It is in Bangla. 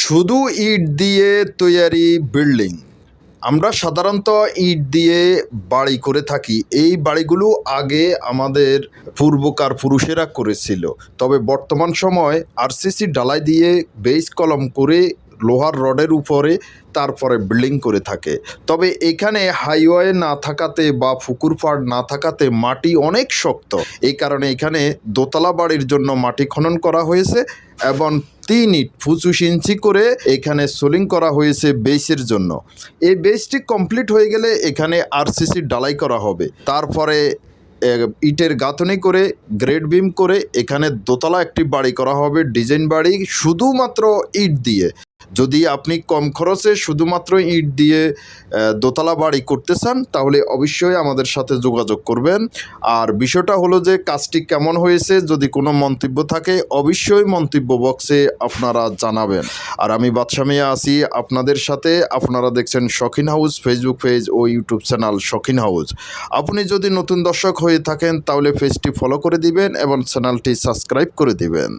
শুধু ইট দিয়ে তৈরি বিল্ডিং। আমরা সাধারণত ইট দিয়ে বাড়ি করে থাকি। এই বাড়িগুলো আগে আমাদের পূর্বকার পুরুষেরা করেছিল। তবে বর্তমান সময় আরসিসি ডালাই দিয়ে বেস কলম করে লোহার রডের উপরে তারপরে বিল্ডিং করে থাকে। তবে এখানে হাইওয়ে না থাকাতে বা পুকুর পাড় না থাকাতে মাটি অনেক শক্ত। এই কারণে এখানে দোতলা বাড়ির জন্য মাটি খনন করা হয়েছে এবং তিন ইট পঁচিশ ইঞ্চি করে এখানে সোলিং করা হয়েছে বেসের জন্য। এই বেসটি কমপ্লিট হয়ে গেলে এখানে আরসিসি ডালাই করা হবে। তারপরে ইটের গাঁথনি করে, গ্রেড বিম করে এখানে দোতলা একটি বাড়ি করা হবে, ডিজাইন বাড়ি, শুধুমাত্র ইট দিয়ে। যদি আপনি কম খরচে শুধুমাত্র ইট দিয়ে দোতলা বাড়ি করতে চান, তাহলে অবশ্যই আমাদের সাথে যোগাযোগ করবেন। আর বিষয়টা হলো যে, কাজটি কেমন হয়েছে, যদি কোনো মন্তব্য থাকে, অবশ্যই মন্তব্য বক্সে আপনারা জানাবেন। আর আমি বাদশা মিয়া আছি আপনাদের সাথে। আপনারা দেখছেন শখিন হাউস ফেসবুক পেজ ও ইউটিউব চ্যানেল শখিন হাউস। আপনি যদি নতুন দর্শক হয়ে থাকেন, তাহলে পেজটি ফলো করে দিবেন এবং চ্যানেলটি সাবস্ক্রাইব করে দিবেন।